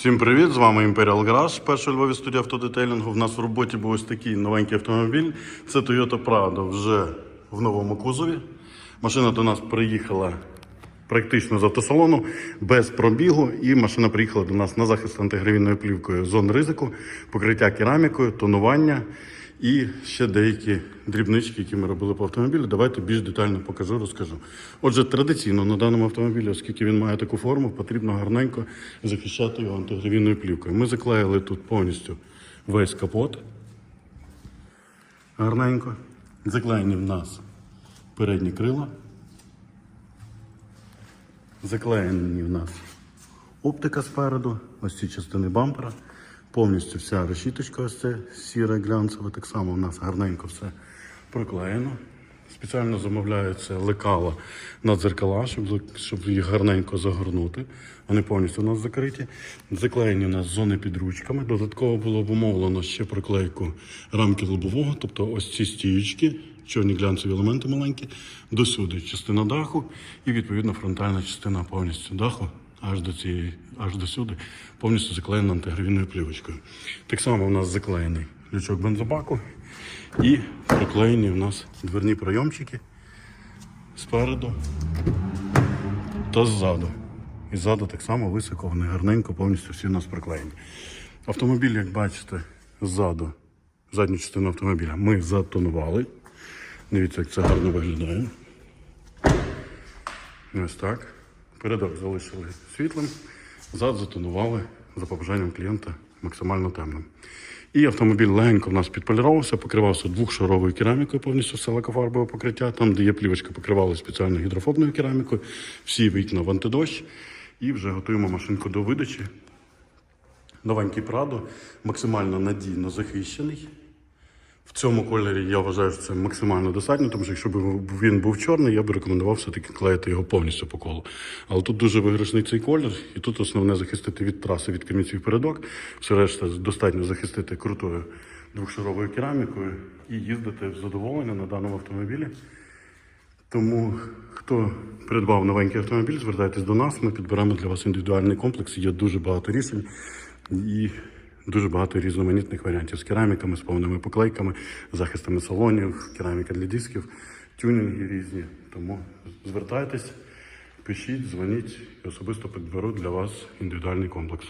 Всім привіт! З вами Imperial Garage, перша Львові студія автодетейлінгу. У нас в роботі був ось такий новенький автомобіль. Це Toyota Prado вже в новому кузові. Машина до нас приїхала практично з автосалону, без пробігу. І машина приїхала до нас на захист антигравійною плівкою зон ризику, покриття керамікою, тонування і ще деякі дрібнички, які ми робили по автомобілю. Давайте більш детально покажу, розкажу. Отже, традиційно на даному автомобілі, оскільки він має таку форму, потрібно гарненько захищати його антигравійною плівкою. Ми заклеїли тут повністю весь капот. Гарненько. Заклеєні в нас передні крила. Заклеєні в нас оптика спереду, ось ці частини бампера. Повністю вся решіточка, ось це сіра глянцева. Так само у нас гарненько все проклеєно. Спеціально замовляються лекала на дзеркала, щоб, щоб їх гарненько загорнути. Вони повністю у нас закриті. Заклеєні у нас зони під ручками. Додатково було обумовлено ще проклейку рамки лобового, тобто ось ці стіючки, чорні глянцеві елементи маленькі, досюди частина даху і відповідно фронтальна частина повністю даху аж до цієї, аж до сюди, повністю заклеєна антигравійною плівочкою. Так само у нас заклеєний лючок бензобаку і проклеєні у нас дверні пройомчики спереду та ззаду. І ззаду так само високо, вони гарненько, повністю всі у нас проклеєні. Автомобіль, як бачите, ззаду, задню частину автомобіля ми затонували. Дивіться, як це гарно виглядає. Ось так. Передок залишили світлим, зад затонували за побажанням клієнта максимально темним. І автомобіль легенько в нас підполіровувався, покривався двохшаровою керамікою, повністю все лакофарбове покриття. Там, де є плівочка, покривали спеціально гідрофобною керамікою, всі вікна в антидощ. І вже готуємо машинку до видачі. Новенький Прадо, максимально надійно захищений. В цьому кольорі я вважаю, що це максимально достатньо, тому що якщо б він був чорний, я б рекомендував все-таки клеїти його повністю по колу. Але тут дуже виграшний цей колір, і тут основне захистити від траси, від камінців передок. Все решта достатньо захистити крутою двохшаровою керамікою і їздити в задоволення на даному автомобілі. Тому хто придбав новенький автомобіль, звертайтесь до нас. Ми підберемо для вас індивідуальний комплекс. Є дуже багато рішень і дуже багато різноманітних варіантів з кераміками, з повними поклейками, захистами салонів, кераміка для дисків, тюнінги різні. Тому звертайтесь, пишіть, дзвоніть і особисто підберу для вас індивідуальний комплекс.